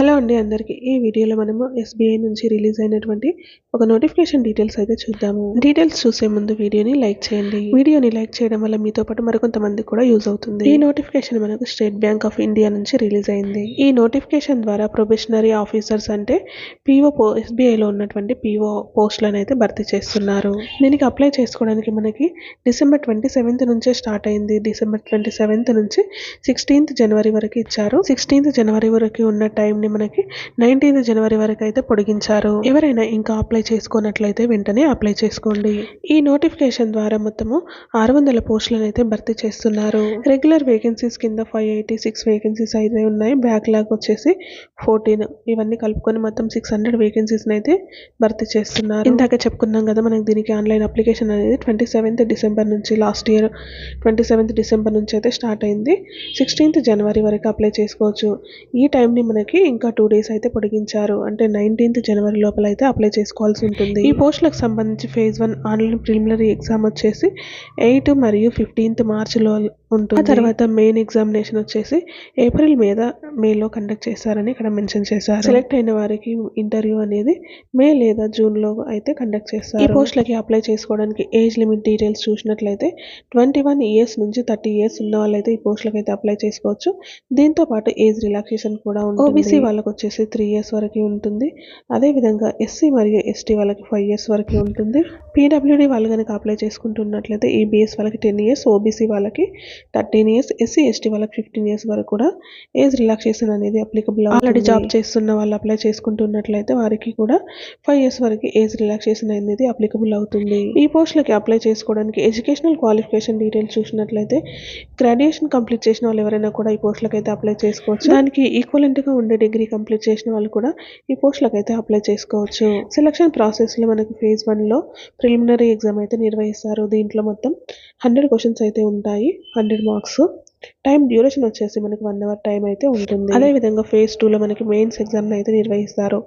Hello అండి అందరికీ. ఈ వీడియోలో మనము ఎస్బీఐ నుంచి రిలీజ్ అయినటువంటి ఒక నోటిఫికేషన్ డీటెయిల్స్ అయితే చూద్దాము. డీటెయిల్స్ చూసే ముందు వీడియోని లైక్ చేయండి. వీడియోని లైక్ చేయడం వల్ల మీతో పాటు మరికొంతమందికి కూడా యూజ్ అవుతుంది. ఈ నోటిఫికేషన్ మనకు స్టేట్ బ్యాంక్ ఆఫ్ ఇండియా నుంచి రిలీజ్ అయింది. ఈ నోటిఫికేషన్ ద్వారా ప్రొబేషనరీ ఆఫీసర్స్ అంటే పీఓ పో ఎస్బీఐలో ఉన్నటువంటి పీఓ పోస్టులను అయితే భర్తీ చేస్తున్నారు. దీనికి అప్లై చేసుకోవడానికి మనకి డిసెంబర్ ట్వంటీ సెవెంత్ నుంచే స్టార్ట్ అయింది. డిసెంబర్ ట్వంటీ సెవెంత్ నుంచి సిక్స్టీన్త్ జనవరి వరకు ఇచ్చారు. సిక్స్టీన్త్ జనవరి వరకు ఉన్న టైం ని మనకి నైన్టీన్త్ జనవరి వరకు అయితే పొడిగించారు. ఎవరైనా ఇంకా అప్లై చేసుకున్నట్లయితే వెంటనే అప్లై చేసుకోండి. ఈ నోటిఫికేషన్ ద్వారా మొత్తము ఆరు వందల పోస్టులను అయితే భర్తీ చేస్తున్నారు. రెగ్యులర్ వేకెన్సీస్ కింద ఫైవ్ ఎయిటీ సిక్స్ వేకెన్సీస్ అయితే ఉన్నాయి. బ్యాక్లాగ్ వచ్చేసి ఫోర్టీన్. ఇవన్నీ కలుపుకొని మొత్తం సిక్స్ హండ్రెడ్ వేకెన్సీస్ అయితే భర్తీ చేస్తున్నారు. ఇందాక చెప్పుకున్నాం కదా మనకి దీనికి ఆన్లైన్ అప్లికేషన్ అనేది ట్వంటీ సెవెంత్ డిసెంబర్ నుంచి last year twenty seventh December నుంచి అయితే స్టార్ట్ అయింది. సిక్స్టీన్త్ జనవరి వరకు అప్లై చేసుకోవచ్చు. ఈ టైంని మనకి ఇంకా టూ డేస్ అయితే పొడిగించారు. అంటే నైన్టీన్త్ జనవరి లోపల అయితే అప్లై చేసుకోవాల్సి ఉంటుంది. ఈ పోస్టులకు సంబంధించి phase one online preliminary exam వచ్చేసి ఎయిట్ మరియు ఫిఫ్టీన్త్ మార్చిలో ఉంటుంది. ఆ తర్వాత మెయిన్ ఎగ్జామినేషన్ వచ్చేసి ఏప్రిల్ మీద మేలో కండక్ట్ చేస్తారని ఇక్కడ మెన్షన్ చేశారు. సెలెక్ట్ అయిన వారికి ఇంటర్వ్యూ అనేది మే లేదా జూన్లో అయితే కండక్ట్ చేస్తారు. ఈ పోస్టులకి అప్లై చేసుకోవడానికి ఏజ్ లిమిట్ డీటెయిల్స్ చూసినట్లయితే ట్వంటీ వన్ ఇయర్స్ నుంచి థర్టీ ఇయర్స్ ఉన్న వాళ్ళైతే ఈ పోస్టులకు అయితే అప్లై చేసుకోవచ్చు. దీంతో పాటు ఏజ్ రిలాక్సేషన్ కూడా ఉంటుంది. ఓబీసీ వాళ్ళకి వచ్చేసి త్రీ ఇయర్స్ వరకు ఉంటుంది. అదేవిధంగా ఎస్సీ మరియు ఎస్టీ వాళ్ళకి ఫైవ్ ఇయర్స్ వరకు ఉంటుంది. పీడబ్ల్యూడీ వాళ్ళు కనుక అప్లై చేసుకుంటున్నట్లయితే ఈబీఎస్ వాళ్ళకి టెన్ ఇయర్స్ ఓబీసీ వాళ్ళకి థర్టీన్ ఇయర్స్ ఎస్సీ ఎస్టీ వాళ్ళకి ఫిఫ్టీన్ ఇయర్స్ వరకు కూడా ఏజ్ రిలాక్సేషన్ అనేది అప్లికబుల్ ఆల్రెడీ జాబ్ చేస్తున్న వాళ్ళు అప్లై చేసుకుంటున్నట్లయితే వారికి కూడా ఫైవ్ ఇయర్స్ వరకు ఏజ్ రిలాక్సేషన్ అనేది అప్లికబుల్ అవుతుంది. ఈ పోస్టులకి అప్లై చేసుకోవడానికి ఎడ్యుకేషనల్ క్వాలిఫికేషన్ డీటెయిల్స్ చూసినట్లయితే గ్రాడ్యుయేషన్ కంప్లీట్ చేసిన వాళ్ళు ఎవరైనా కూడా ఈ పోస్టులకు అయితే అప్లై చేసుకోవచ్చు. దానికి ఈక్వలెంట్గా ఉండే డిగ్రీ కంప్లీట్ చేసిన వాళ్ళు కూడా ఈ పోస్టులకు అయితే అప్లై చేసుకోవచ్చు. సెలక్షన్ ప్రాసెస్లో మనకి ఫేజ్ వన్లో ప్రిలిమినరీ ఎగ్జామ్ అయితే నిర్వహిస్తారు. దీంట్లో మొత్తం హండ్రెడ్ క్వశ్చన్స్ అయితే ఉంటాయి. హండ్రెడ్ మార్క్స్ టైం డ్యూరేషన్ వచ్చేసి మనకి వన్ అవర్ టైం అయితే ఉంటుంది. అదే విధంగా ఫేజ్ టూలో మనకి మెయిన్స్ ఎగ్జామ్ అయితే నిర్వహిస్తారు.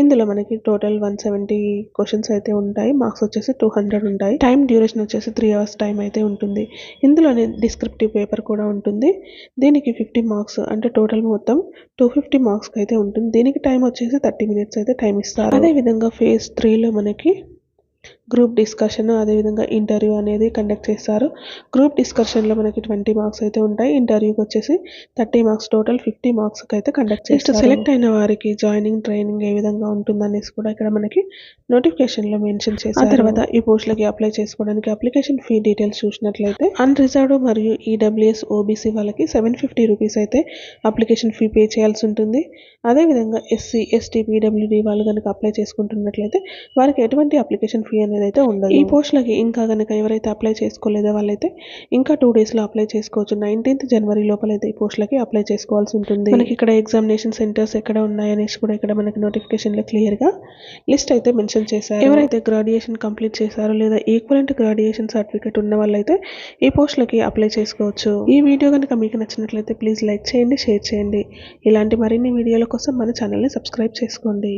ఇందులో మనకి టోటల్ వన్ సెవెంటీ క్వశ్చన్స్ అయితే ఉంటాయి. మార్క్స్ వచ్చేసి టూ హండ్రెడ్ ఉంటాయి. టైం డ్యూరేషన్ వచ్చేసి త్రీ అవర్స్ టైం అయితే ఉంటుంది. ఇందులోనే డిస్క్రిప్టివ్ పేపర్ కూడా ఉంటుంది. దీనికి ఫిఫ్టీ మార్క్స్ అంటే టోటల్ మొత్తం టూ ఫిఫ్టీ మార్క్స్కి అయితే ఉంటుంది. దీనికి టైం వచ్చేసి థర్టీ మినిట్స్ అయితే టైం ఇస్తారు. అదే విధంగా ఫేజ్ త్రీలో మనకి గ్రూప్ డిస్కషన్ అదేవిధంగా ఇంటర్వ్యూ అనేది కండక్ట్ చేస్తారు. గ్రూప్ డిస్కషన్లో మనకి ట్వంటీ మార్క్స్ అయితే ఉంటాయి. ఇంటర్వ్యూకి వచ్చేసి థర్టీ మార్క్స్ టోటల్ ఫిఫ్టీ మార్క్స్కి అయితే కండక్ట్ చేస్తారు. సెలెక్ట్ అయిన వారికి జాయినింగ్ ట్రైనింగ్ ఏ విధంగా ఉంటుందనేసి కూడా ఇక్కడ మనకి నోటిఫికేషన్లో మెన్షన్ చేశారు ఆ తర్వాత ఈ పోస్టులకి అప్లై చేసుకోవడానికి అప్లికేషన్ ఫీ డీటెయిల్స్ చూసినట్లయితే అన్రిజర్వ్డ్ మరియు ఈడబ్ల్యూఎస్ ఓబీసీ వాళ్ళకి సెవెన్ ఫిఫ్టీ రూపీస్ అయితే అప్లికేషన్ ఫీ పే చేయాల్సి ఉంటుంది. అదేవిధంగా ఎస్సీ ఎస్టీ పీడబ్ల్యూడీ వాళ్ళు కనుక అప్లై చేసుకుంటున్నట్లయితే వారికి ఎటువంటి అప్లికేషన్ ఫీ అనేది అయితే ఉండదు. ఈ పోస్టులకి ఇంకా కనుక ఎవరైతే అప్లై చేసుకోలేదో వాళ్ళైతే ఇంకా టూ డేస్లో అప్లై చేసుకోవచ్చు. నైన్టీన్త్ జనవరి లోపల అయితే ఈ పోస్టులకి అప్లై చేసుకోవాల్సి ఉంటుంది. మనకి ఇక్కడ ఎగ్జామినేషన్ సెంటర్స్ ఎక్కడ ఉన్నాయనేసి కూడా ఇక్కడ మనకి నోటిఫికేషన్లో క్లియర్గా లిస్ట్ అయితే మెన్షన్ చేశారు. ఎవరైతే గ్రాడ్యుయేషన్ కంప్లీట్ చేశారో లేదా ఈక్వలెంట్ గ్రాడ్యుయేషన్ సర్టిఫికేట్ ఉన్న వాళ్ళైతే ఈ పోస్టులకి అప్లై చేసుకోవచ్చు. ఈ వీడియో కనుక మీకు నచ్చినట్లయితే ప్లీజ్ లైక్ చేయండి షేర్ చేయండి. ఇలాంటి మరిన్ని వీడియోల కోసం మన ఛానల్ని సబ్స్క్రైబ్ చేసుకోండి.